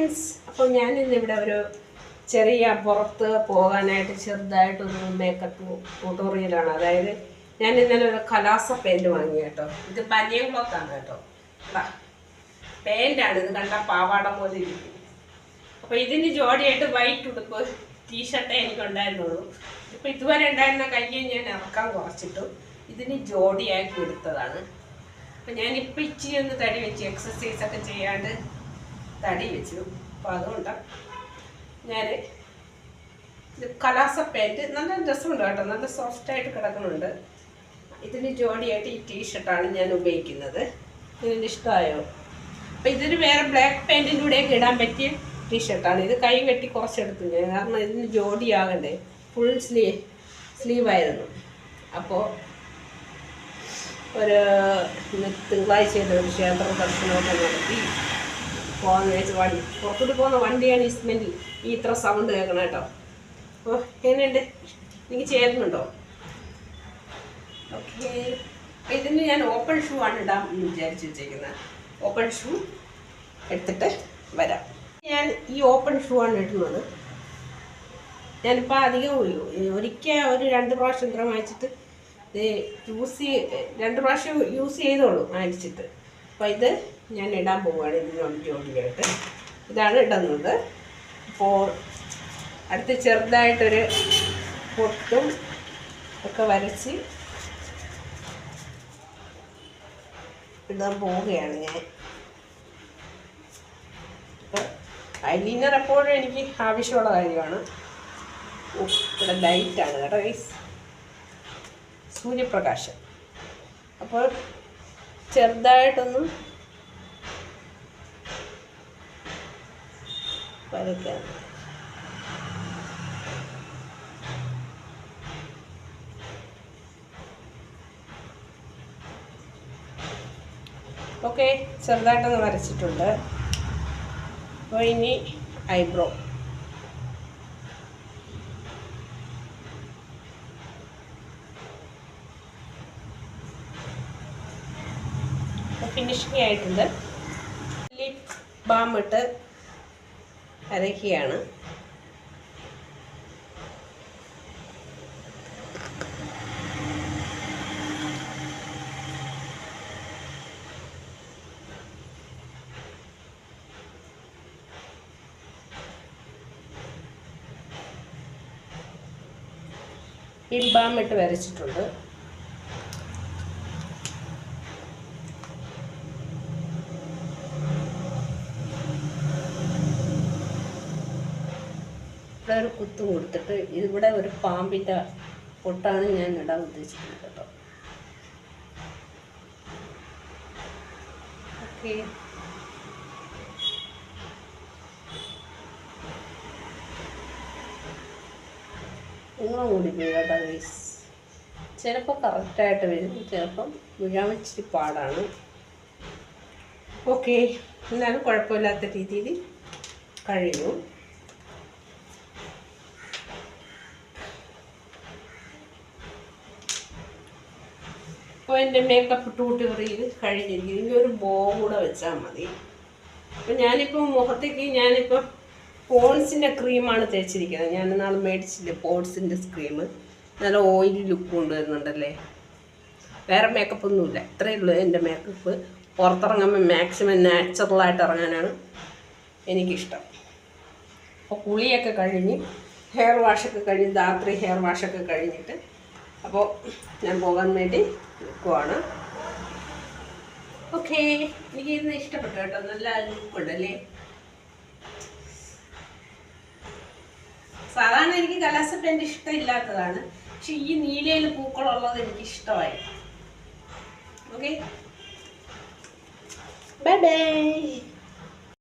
Friends അപ്പോൾ ഞാൻ ഇന്നിവിടെ ഒരു ചെറിയ പുറത്ത് പോകാനായിട്ട് ചെറുതായിട്ടൊരു മേക്കപ്പ് ട്യൂട്ടോറിയലാണ് അതായത് ഞാൻ ഇന്നലെ ഒരു കലാസ പെയിന്റ് വാങ്ങി കേട്ടോ. ഇത് ബനിയൻ ക്ലോത്ത് ആണ് കേട്ടോ. പെയിന്റാണ് ഇത് കണ്ട പാവാട പോലെ ഇരിക്കും അപ്പോൾ ഇതിന് ജോഡിയായിട്ട് വൈറ്റ് ഉടുപ്പ് ടീഷർട്ടേ എനിക്കുണ്ടായിരുന്നുള്ളൂ ഇപ്പോൾ ഇതുവരെ ഉണ്ടായിരുന്ന കയ്യിൽ ഞാൻ ഇറക്കാൻ കുറച്ചിട്ടു. ഇതിന് ജോഡിയാക്കി എടുത്തതാണ് അപ്പം ഞാനിപ്പോൾ ഇച്ചിരി ഒന്ന് തടി വെച്ച് എക്സസൈസ് ഒക്കെ ചെയ്യാണ്ട് തടി വെച്ചു. അപ്പോൾ അതുകൊണ്ടാണ് ഞാൻ ഇത് കലാസ പാന്റ് നല്ല രസമുണ്ട് കേട്ടോ. നല്ല സോഫ്റ്റായിട്ട് കിടക്കുന്നുണ്ട്. ഇതിന് ജോഡിയായിട്ട് ഈ ടീഷർട്ടാണ് ഞാൻ ഉപയോഗിക്കുന്നത്. ഇതിന്റെ ഇഷ്ടമായോ? അപ്പോൾ ഇതിന് വേറെ ബ്ലാക്ക് പാന്റിന്റെ കൂടെയൊക്കെ ഇടാൻ പറ്റിയ ടീഷർട്ടാണ് ഇത് കൈ വെട്ടി കുറച്ചെടുത്തു ഞാൻ കാരണം ഇതിന് ജോഡിയാകണ്ടേ ഫുൾ സ്ലീവ് സ്ലീവായിരുന്നു അപ്പോൾ ഒരു തിങ്കളാഴ്ചയിൽ തിങ്കളാഴ്ച ഒരു ക്ഷേത്ര ദർശനമൊക്കെ നടത്തി പോകുന്ന വെച്ച് വണ്ടി. പുറത്തോട്ട് പോകുന്ന വണ്ടിയാണ് ഈ സ്മെല്ല് ഈ ഇത്ര സൗണ്ട് കേൾക്കണം കേട്ടോ. ഓ എങ്ങനെയുണ്ട്? എനിക്ക് ചേരുന്നുണ്ടോ? ഓക്കെ ഇതിന് ഞാൻ ഓപ്പൺ ഷൂ ആണ് ഇടാൻ വിചാരിച്ച് വെച്ചേക്കുന്നത് ഓപ്പൺ ഷൂ എടുത്തിട്ട് വരാം. ഞാൻ ഈ ഓപ്പൺ ഷൂ ആണ് ഇടുന്നത്. ഞാനിപ്പോൾ അധികം ഒരിക്കൽ ഒരു രണ്ട് പ്രാവശ്യം ഇത്ര വാങ്ങിച്ചിട്ട് യൂസ് രണ്ട് പ്രാവശ്യം യൂസ് ചെയ്തോളൂ വാങ്ങിച്ചിട്ട് അപ്പോൾ ഇത് ഞാൻ ഇടാൻ പോവുകയാണ് ഇതിനോട് ജോഡിയായിട്ട് ഇതാണ് ഇടുന്നത്. അപ്പോൾ അടുത്ത് ചെറുതായിട്ടൊരു പൊട്ടും ഒക്കെ വരച്ച് ഇടാൻ പോവുകയാണ് ഞാൻ. അപ്പോൾ ഐലീനർ എപ്പോഴും എനിക്ക് ആവശ്യമുള്ള കാര്യമാണ്. ഇവിടെ ലൈറ്റാണ് കേട്ടോ സൂര്യപ്രകാശം. അപ്പോൾ ചെറുതായിട്ടൊന്ന് വരയ്ക്കാം ഓക്കെ ചെറുതായിട്ടൊന്ന് വരച്ചിട്ടുണ്ട്. അപ്പോൾ ഇനി ഐബ്രോ. ഫിനിഷിംഗ് ആയിട്ടുണ്ട്. ലിപ് ബാം ഇട്ട് അരയ്ക്കുകയാണ്. ലിപ് ബാം ഇട്ട് വരച്ചിട്ടുണ്ട്. ഇവിടെ ഒരു കുത്ത് കൊടുത്തിട്ട് ഇവിടെ ഒരു പാമ്പിന്റെ പൊട്ടാണ് ഞാൻ ഇടാൻ ഉദ്ദേശിക്കുന്നത് കേട്ടോ. ഓക്കെ. നിങ്ങളും കൂടി കേട്ടോ ഗൈസ് ചിലപ്പോൾ കറക്റ്റായിട്ട് വരും ചിലപ്പം വീഴാൻ ഇച്ചിരി പാടാണ്. ഓക്കെ എന്നാലും കുഴപ്പമില്ലാത്ത രീതിയിൽ കഴിഞ്ഞു അപ്പോൾ എന്റെ മേക്കപ്പ് ട്യൂട്ടോറിയൽ കഴിഞ്ഞിരിക്കും ഇനി ഒരു ബോ കൂടെ വെച്ചാൽ മതി. അപ്പോൾ ഞാനിപ്പോൾ മുഖത്തേക്ക് ഞാനിപ്പോൾ പോൺസിന്റെ ക്രീമാണ് തേച്ചിരിക്കുന്നത്. ഞാൻ നാളെ മേടിച്ചില്ലേ പോൺസിന്റെ ക്രീം നല്ല ഓയിലി ലുക്ക് കൊണ്ടുവരുന്നുണ്ടല്ലേ? വേറെ മേക്കപ്പ് ഒന്നുമില്ല. ഇത്രയേ ഉള്ളൂ എന്റെ മേക്കപ്പ് പുറത്തിറങ്ങുമ്പോൾ മാക്സിമം നാച്ചുറലായിട്ട് ഇറങ്ങാനാണ് എനിക്കിഷ്ടം. അപ്പോൾ കുളിയൊക്കെ കഴിഞ്ഞ് ഹെയർ വാഷൊക്കെ കഴിഞ്ഞ് രാത്രി ഹെയർ വാഷൊക്കെ കഴിഞ്ഞിട്ട് അപ്പോൾ ഞാൻ പോകാൻ വേണ്ടി നിൽക്കുവാണ്. ഓക്കെ. എനിക്ക് ഇന്ന് ഇഷ്ടപ്പെട്ടു കേട്ടോ. നല്ല ലുക്കുണ്ടല്ലേ സാധാരണ എനിക്ക് കലാസ ഇഷ്ടമില്ലാത്തതാണ്. പക്ഷെ ഈ നീലയിൽ പൂക്കളുള്ളത് എനിക്ക് ഇഷ്ടമായി. ഓക്കെ. Bye bye